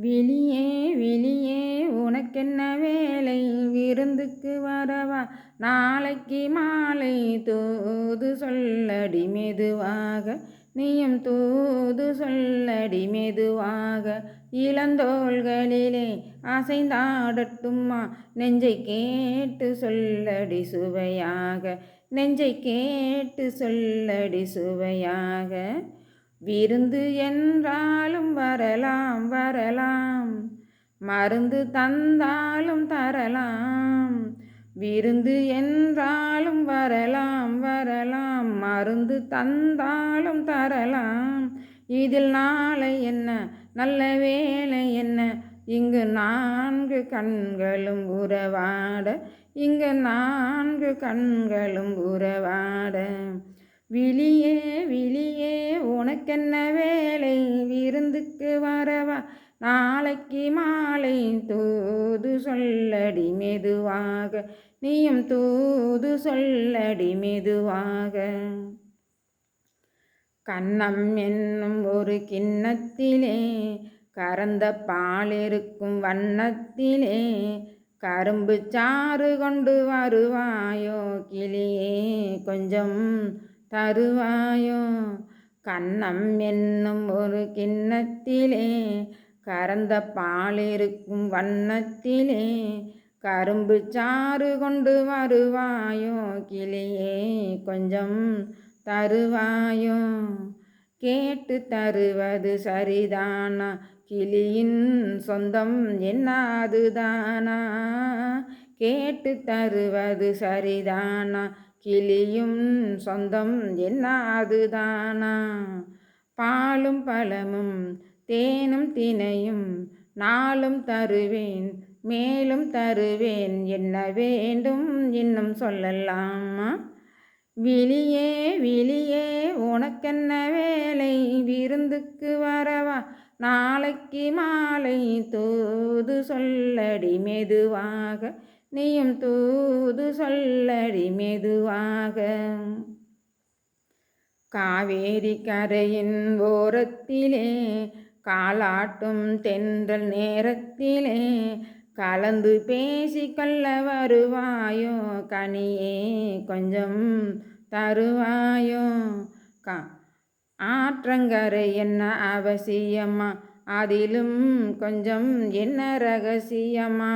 விழியே விழியே உனக்கென்ன வேலை? விருந்துக்கு வரவா? நாளைக்கு மாலை தூது சொல்லடி மெதுவாக. நீயும் தூது சொல்லடி மெதுவாக. இளந்தோள்களிலே அசைந்தாடட்டும்மா. நெஞ்சை கேட்டு சொல்லடி சுவையாக. நெஞ்சை கேட்டு சொல்லடி சுவையாக. விருந்து என்றாலும் வரலாம் வரலாம். மருந்து தந்தாலும் தரலாம். விருந்து என்றாலும் வரலாம் வரலாம். மருந்து தந்தாலும் தரலாம். இதில் நாளை என்ன? நல்ல வேலை என்ன? இங்கு நான்கு கண்களும் உறவாட இங்கு நான்கு கண்களும் உறவாட. விழியே விழியே உனக்கென்ன வேலை? விருந்துக்கு வரவா? நாளைக்கு மாலை தூது சொல்லடி மெதுவாக. நீயும் தூது சொல்லடி மெதுவாக. கண்ணம் என்னும் ஒரு கிண்ணத்திலே கறந்த பால் இருக்கும் வண்ணத்திலே கரும்பு சாறு கொண்டு வருவாயோ? கிளியே கொஞ்சம் தருவாயோ? கண்ணம் என்னும் ஒரு கிண்ணத்திலே கறந்த பாலிருக்கும் வண்ணத்திலே கரும்பு சாறு கொண்டு வருவாயோ? கிளியே கொஞ்சம் தருவாயோ? கேட்டு தருவது சரிதானா? கிளியின் சொந்தம் என்னாதுதானா? கேட்டு தருவது சரிதானா? கிளியும் சொந்தம் என்ன அதுதானா பாலும் பழமும் தேனும் தினையும் நாளும் தருவேன் மேலும் தருவேன். என்ன வேண்டும் இன்னும் சொல்லலாமா? விழியே விழியே உனக்கென்ன வேலை? விருந்துக்கு வரவா? நாளைக்கு மாலை தூது சொல்லடி மெதுவாக நீயும் தூது சொல்லடி மெதுவாக. காவேரி கரையின் ஓரத்திலே காலாட்டும் தென்றல் நேரத்திலே கலந்து பேசிக்கொள்ள வருவாயோ? கனியே கொஞ்சம் தருவாயோ? கா ஆற்றங்கரை என்ன அவசியமா? அதிலும் கொஞ்சம் என்ன ரகசியமா?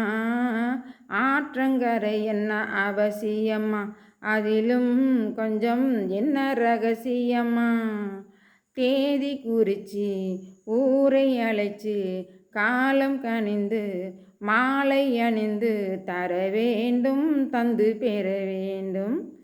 ஆற்றங்கரை என்ன அவசியமா? அதிலும் கொஞ்சம் என்ன ரகசியமா? தேதி குறித்து ஊரை அழைச்சி காலம் கனிந்து மாலை அணிந்து தர வேண்டும் தந்து பெற வேண்டும்.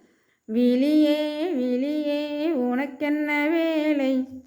விழியே விழியே உனக்கென்ன வேலை?